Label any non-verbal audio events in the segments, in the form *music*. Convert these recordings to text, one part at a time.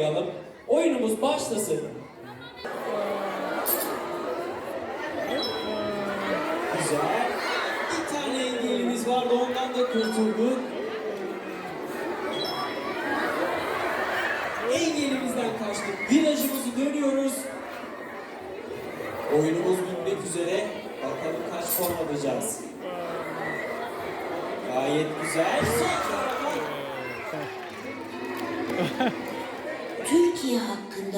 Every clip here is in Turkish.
Yapalım. Oyunumuz başlasın. Güzel. Bir tane engelimiz vardı ondan da kurtulduk. Engelimizden kaçtık. Virajımızı dönüyoruz. Oyunumuz bitmek üzere. Bakalım kaç puan alacağız. Gayet güzel. Son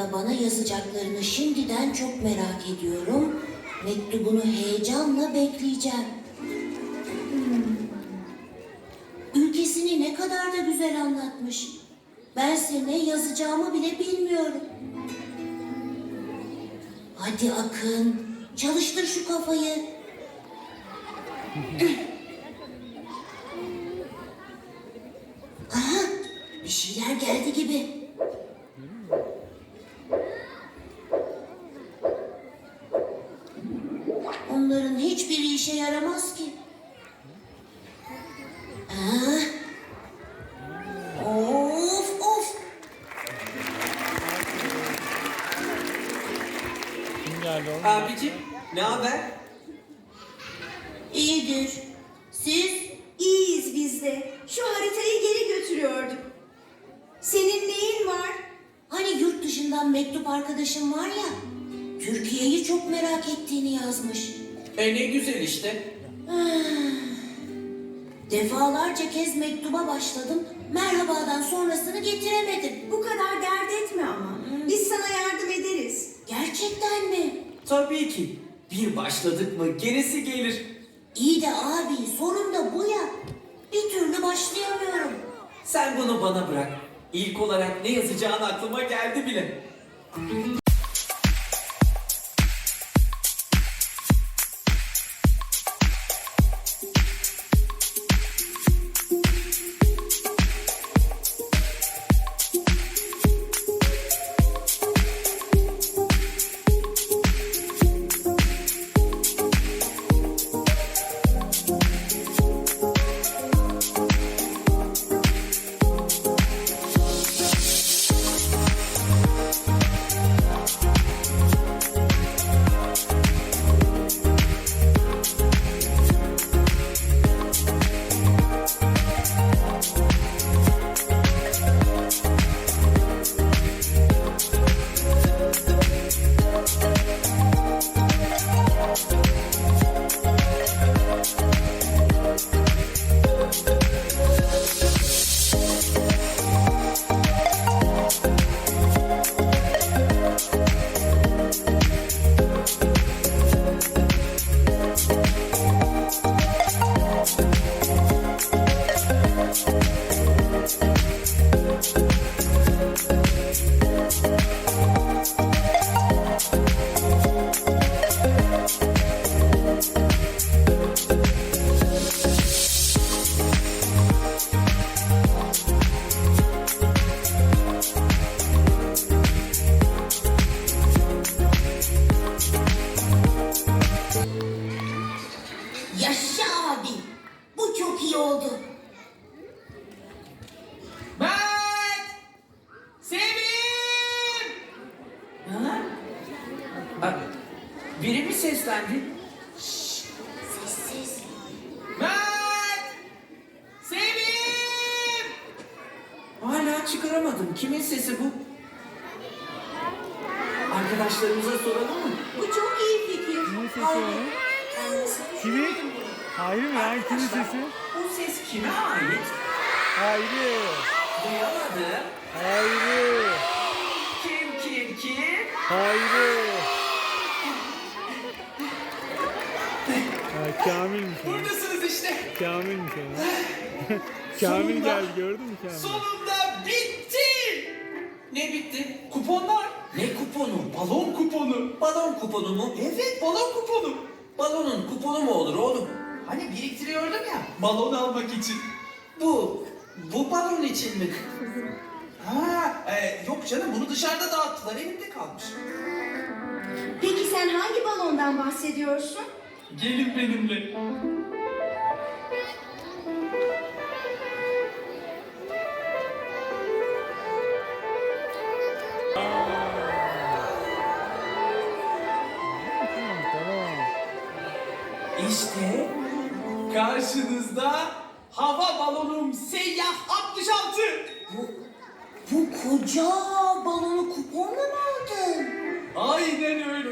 hakkında bana yazacaklarını şimdiden çok merak ediyorum. Mektubunu heyecanla bekleyeceğim. Hmm. Ülkesini ne kadar da güzel anlatmış. Bense ne yazacağımı bile bilmiyorum. Hadi Akın, çalıştır şu kafayı. Aha, bir şeyler geldi gibi. İşe yaramaz ki. Ha? Of of. Kim geldi oğlum? Abicim ne haber? İyidir. Siz? İyiyiz biz de. Şu haritayı geri götürüyorduk. Senin neyin var? Hani yurt dışından mektup arkadaşım var ya. Türkiye'yi çok merak ettiğini yazmış. E ne güzel işte. Defalarca kez mektuba başladım. Merhabadan sonrasını getiremedim. Bu kadar dert etme ama. Biz sana yardım ederiz. Gerçekten mi? Tabii ki. Bir başladık mı gerisi gelir. İyi de abi sorun da bu ya. Bir türlü başlayamıyorum. Sen bunu bana bırak. İlk olarak ne yazacağın aklıma geldi bile. Sesi bu? Arkadaşlarımıza soralım mı? Bu çok iyi fikir. Kimin sesi o? Kimin? Hayır mı ya? Kimin sesi? Bu ses kime ait? Hayri. Duyamadım. Hayri. Kim kim kim? Hayri. *laughs* Ha, Kamil'miş o. Buradasınız işte. Kamil'miş o. Kamil *laughs* Sonunda- geldi gördün mü Kamil? Sonunda bitti. Ne bitti? Kuponlar. Ne kuponu? Balon kuponu. Balon kuponu mu? Evet balon kuponu. Balonun kuponu mu olur oğlum? Hani biriktiriyordum ya. Balon almak için. Bu, bu balon için mi? Ha, e, yok canım bunu dışarıda dağıttılar elimde kalmış. Peki sen hangi balondan bahsediyorsun? Gelin benimle. Karşınızda hava balonum Seyyah 66. Bu, bu koca balonu kuponla mı aldın? Aynen öyle.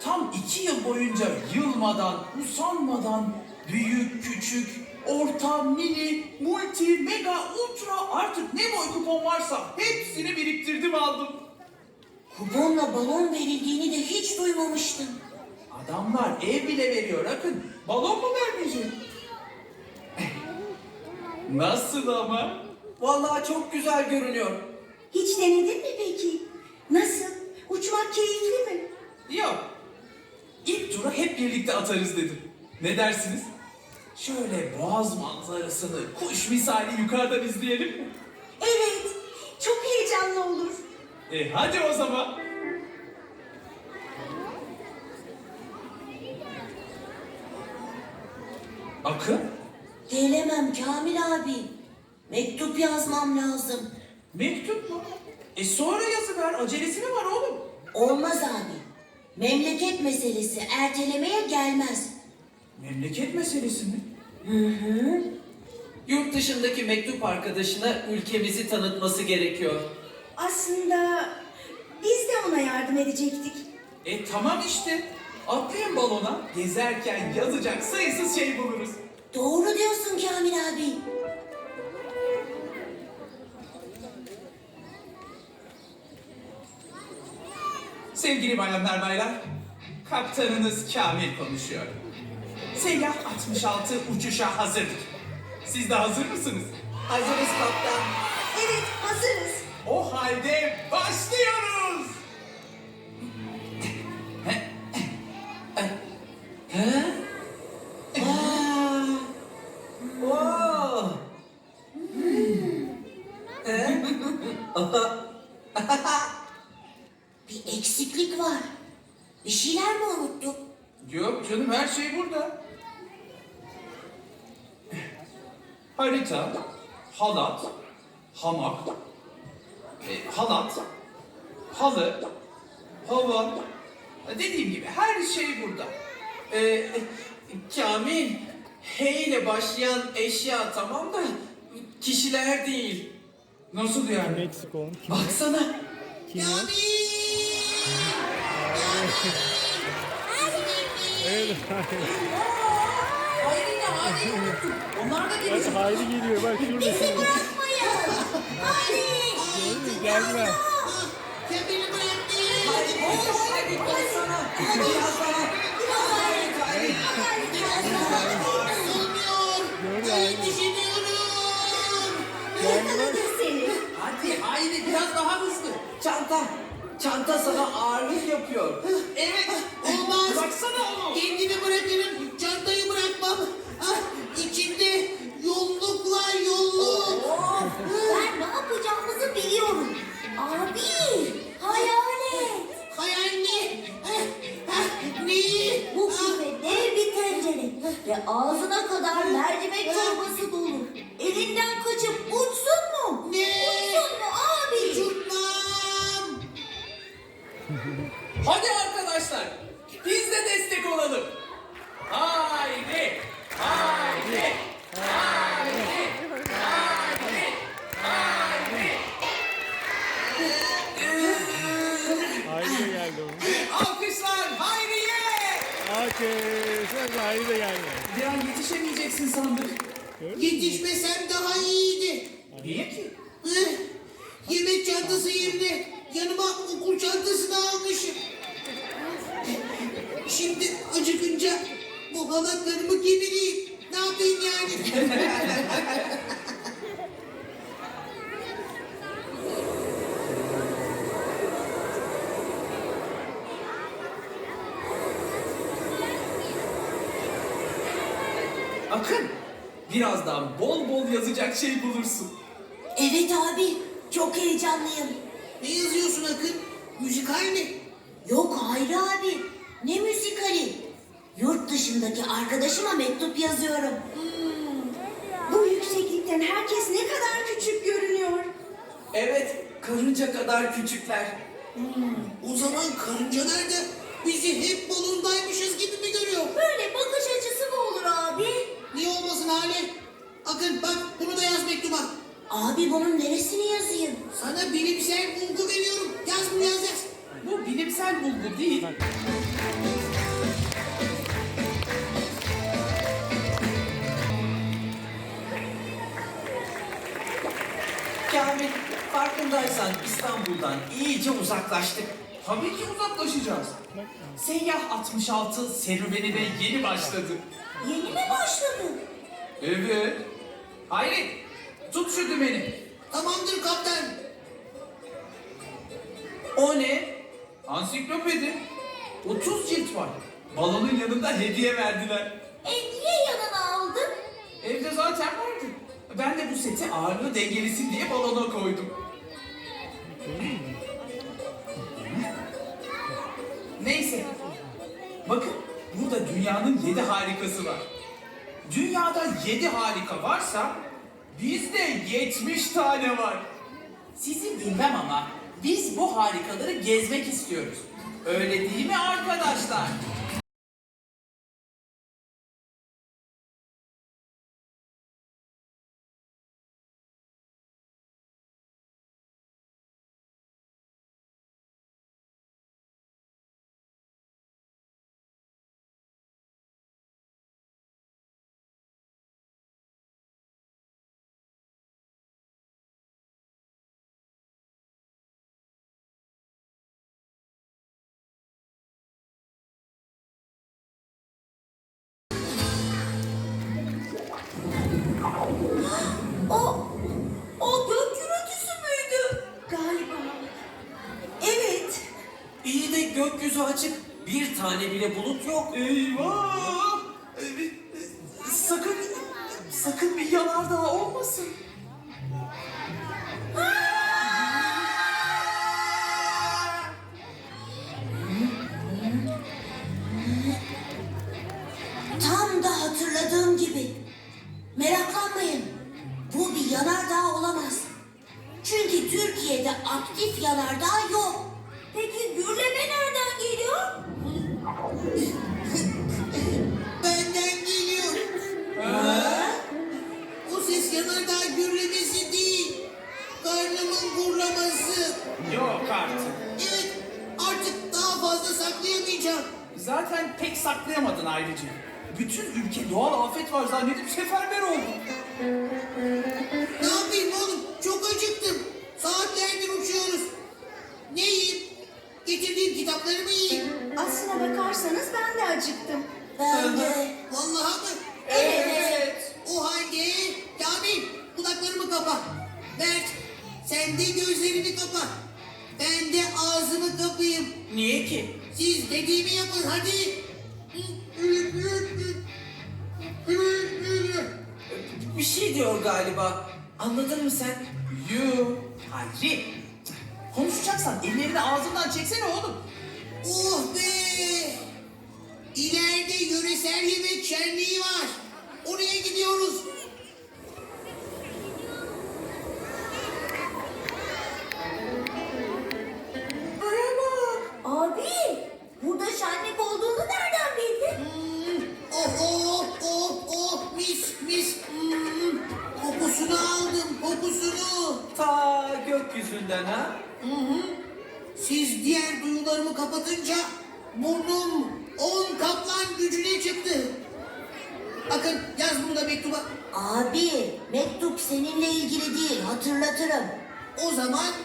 Tam iki yıl boyunca yılmadan, usanmadan büyük, küçük, orta, mini, multi, mega, ultra artık ne boy kupon varsa hepsini biriktirdim aldım. Kuponla balon verildiğini de hiç duymamıştım. Adamlar ev bile veriyor Akın. Balon mu vermeyecek? Nasıl ama? Vallahi çok güzel görünüyor. Hiç denedin mi peki? Nasıl? Uçmak keyifli mi? Yok. İlk turu hep birlikte atarız dedim. Ne dersiniz? Şöyle boğaz manzarasını kuş misali yukarıdan izleyelim mi? Evet. Çok heyecanlı olur. E hadi o zaman. Akın, Gelemem Kamil abi. Mektup yazmam lazım. mektup mu? E sonra yazıver, acelesi mi var oğlum? Olmaz abi. Memleket meselesi ertelemeye gelmez. Memleket meselesi mi? Hı hı. Yurt dışındaki mektup arkadaşına ülkemizi tanıtması gerekiyor. Aslında biz de ona yardım edecektik. E tamam işte. Atlayın balona, gezerken yazacak sayısız şey buluruz. Doğru diyorsun Kamil abi. Sevgili bayanlar baylar, kaptanınız Kamil konuşuyor. Seyyah 66 uçuşa hazırdır. Siz de hazır mısınız? Hazırız kaptan. Evet hazırız. O halde başlıyoruz. Halat, hamak, e, halat, halı, hava. Dediğim gibi her şey burada. Ee, Kamil, H ile başlayan eşya tamam da kişiler değil. Nasıl yani? Meksiko. Kim? Baksana. Kim o? Evet. Hayri Hayri unuttum. Onlar da Bak Hayri geliyor bak şurada. Bizi bırakmayın. Haydi. Gördün mü? Geldiler. Beni bırakmayın. Hayri bitti Hayri sana. Biraz daha. Hayri. Gördü Hayri. Seni. Hadi Hayri biraz daha hızlı. Çanta. Çanta sana ağırlık yapıyor. Evet. Olmaz. Baksana onu. Kendimi bırakırım. Çantayı bırakmam. Yapacağımızı biliyorum. Abi. Hayalet. Hayal ne? Ah, neyi? Bu küpe dev bir tencere ve ağzına kadar mercimek çorbası dolu. Elinden kaçıp uçsun mu? Ne? Uçsun mu abi? Uçurtmam. Hadi arkadaşlar. Biz de destek olalım. Haydi. Haydi. Hayri de geldi onun. Alkışlar Hayriye. Alkış. Hayri de geldi. Bir an yetişemeyeceksin sandık. Yetişmesem daha iyiydi. Niye ki? Eh, yemek çantası yerine yanıma okul çantasını almışım. Şimdi acıkınca bu halatlarımı kemireyim. Ne yapayım yani? *laughs* Akın. Birazdan bol bol yazacak şey bulursun. Evet abi. Çok heyecanlıyım. ne yazıyorsun Akın? Müzikal mi? Yok Hayri abi. Ne müzikali? Yurt dışındaki arkadaşıma mektup yazıyorum. Bu yükseklikten herkes ne kadar küçük görünüyor. Evet, karınca kadar küçükler. O zaman karıncalar da bizi hep balondaymışız gibi mi görüyor? Böyle bakış açısı Akın bak bunu da yaz mektuba. Abi bunun neresini yazayım? Sana bilimsel bulgu veriyorum. Yaz bunu yaz yaz. Bu bilimsel bulgu değil. Kamil, farkındaysan İstanbul'dan iyice uzaklaştık. Tabii ki uzaklaşacağız. Seyyah 66 serüvenine yeni başladı. Yeni mi başladı? Evet. Hayri, tut şu dümeni. Tamamdır kaptan. O ne? Ansiklopedi. 30 cilt var. Balonun yanında hediye verdiler. E niye yanına aldın? Evde zaten vardı. Ben de bu seti ağırlığı dengelesin diye balona koydum. Dünyanın yedi harikası var. Dünyada yedi harika varsa bizde yetmiş tane var. Sizi bilmem ama biz bu harikaları gezmek istiyoruz. Öyle değil mi arkadaşlar? Bile bulut yok. Eyvah! Acıktım. Ben de. Vallahi mı? Evet. O halde Kamil kulaklarımı kapa. Mert sen de gözlerini kapa. Ben de ağzımı kapayım. Niye ki? Siz dediğimi yapın hadi. Bir şey diyor galiba. Anladın mı sen? Yu. Hayri. Konuşacaksan ellerini ağzından çeksene oğlum. Oh be! İleride yöresel yemek şenliği var. Oraya gidiyoruz. O zaman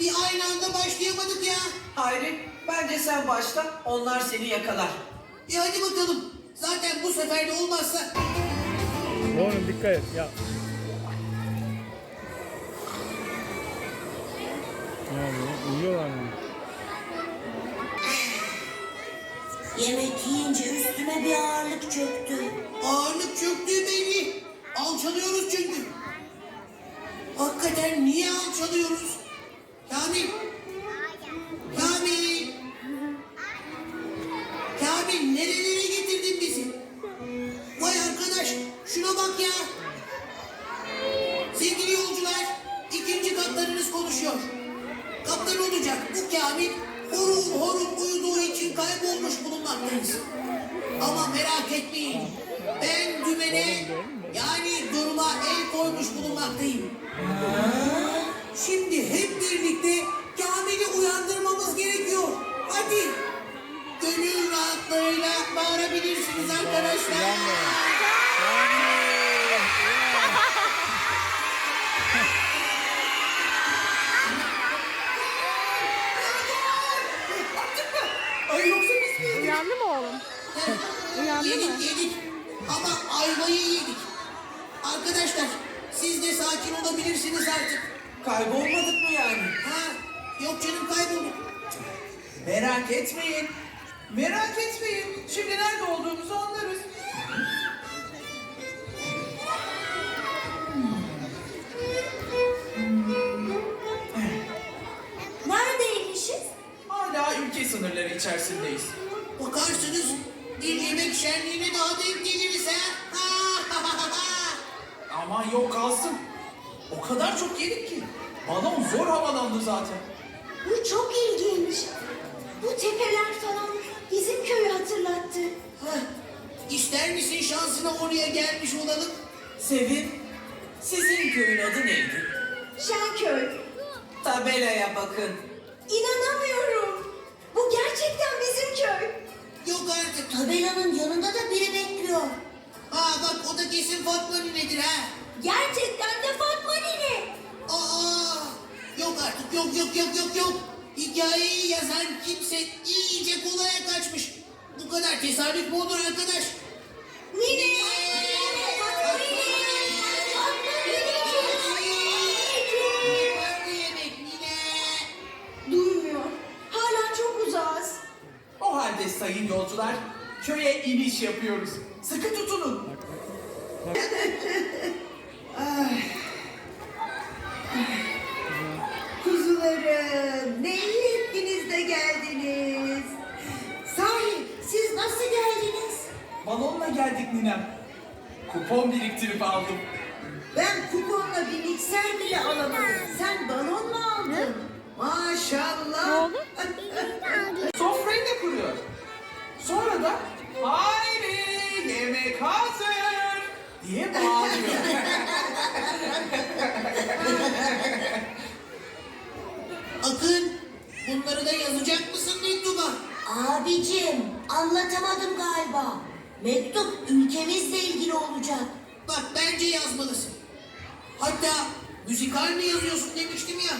Bir aynı anda başlayamadık ya. Hayri bence sen başla onlar seni yakalar. E hadi bakalım. Zaten bu sefer de olmazsa Oğlum dikkat et ya. Ne oluyor? Uyuyorlar mı? Yemek yiyince üstüme bir ağırlık çöktü. ağırlık çöktüğü belli. Alçalıyoruz çünkü. Hakikaten niye alçalıyoruz? Kamil. Kamil. Kamil nerelere getirdin bizi? Vay arkadaş şuna bak ya. Sevgili yolcular ikinci kaptanınız konuşuyor. Kaptan olacak bu Kamil horum horum uyuduğu için kaybolmuş bulunmaktayız. Ama merak etmeyin. Ben dümene yani duruma el koymuş bulunmaktayım. Şimdi hep birlikte Kamil'i uyandırmamız gerekiyor. Hadi. Gönül rahatlığıyla bağırabilirsiniz arkadaşlar. Ay yoksa biz mi? Uyandı mı oğlum? Uyandı yedik mı? yedik. Ama ayvayı yedik. Arkadaşlar siz de sakin olabilirsiniz artık. Kaybolmadık mı yani? Ha? Yok canım kaybolduk. Merak etmeyin. Merak etmeyin. Şimdi nerede olduğumuzu anlarız. Neredeymişiz? Hala ülke sınırları içerisindeyiz. Bakarsınız bir yemek şenliğine daha denk geliriz ha. *laughs* Aman yok kalsın. O kadar çok yedik ki. Balon zor havalandı zaten. Bu çok ilginç. Bu tepeler falan bizim köyü hatırlattı. Hah, İster misin şansına oraya gelmiş olalım? Sevin sizin köyün adı neydi? Şenköy. Tabelaya bakın. İnanamıyorum. Bu gerçekten bizim köy. Yok artık. Tabelanın yanında da biri bekliyor. Ha bak o da kesin Fatma ninedir ha. Gerçekten de Fatma Nene. Aa, yok artık yok yok yok yok yok. Hikayeyi yazan kimse iyice kolaya kaçmış. Bu kadar tesadüf mü olur arkadaş? Nine. Fatma mı yemek Nine? Duymuyor. Hala çok uzağız. O halde sayın yolcular köye iniş yapıyoruz. Sıkı tutunun. Diye bağırıyor. Akın bunları da yazacak mısın mektuba? Abicim anlatamadım galiba. Mektup ülkemizle ilgili olacak. Bak bence yazmalısın. Hatta müzikal mi yazıyorsun demiştim ya.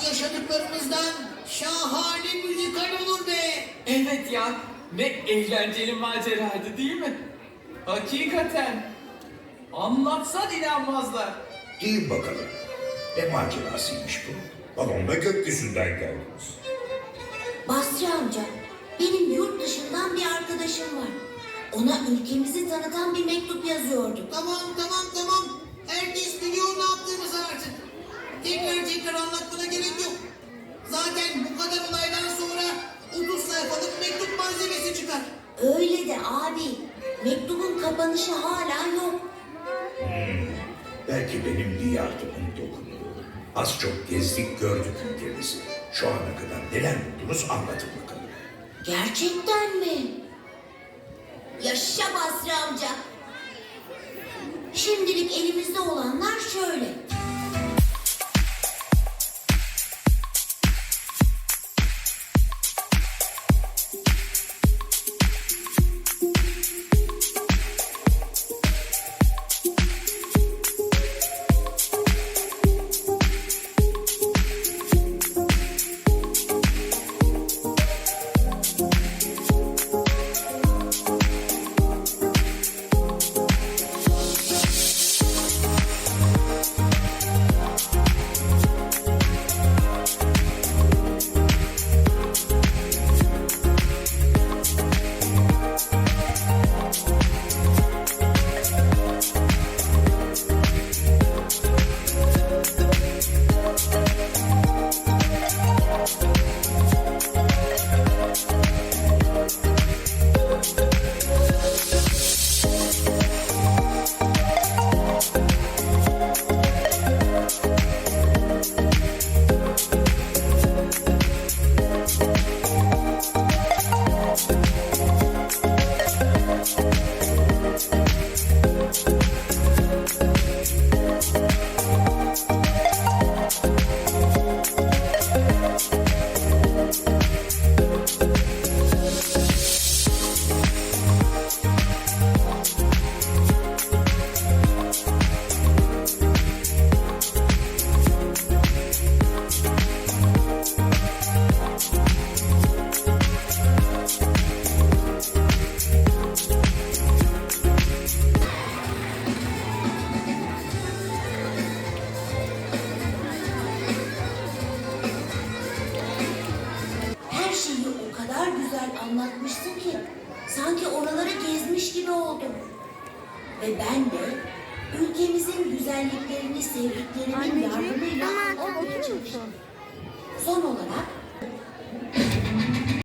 Bu yaşadıklarımızdan şahane müzikal olur be. Evet ya ne eğlenceli maceraydı değil mi? Hakikaten. Anlatsan inanmazlar. Deyin bakalım. Ne macerasıymış bu? Balonla gökyüzünden geldiniz. Basri amca, benim yurt dışından bir arkadaşım var. Ona ülkemizi tanıtan bir mektup yazıyordum. Tamam tamam tamam. Herkes biliyor ne yaptığımızı artık. Tekrar tekrar anlatmana gerek yok. Zaten bu kadar olaydan sonra 30 sayfalık mektup malzemesi çıkar. Öyle de abi, mektubun kapanışı hala yok. Belki benim bir yardımım dokunur. Az çok gezdik gördük ülkemizi. Şu ana kadar neler buldunuz anlatın bakalım. Gerçekten mi? Yaşa Basri amca. Şimdilik elimizde olanlar şöyle.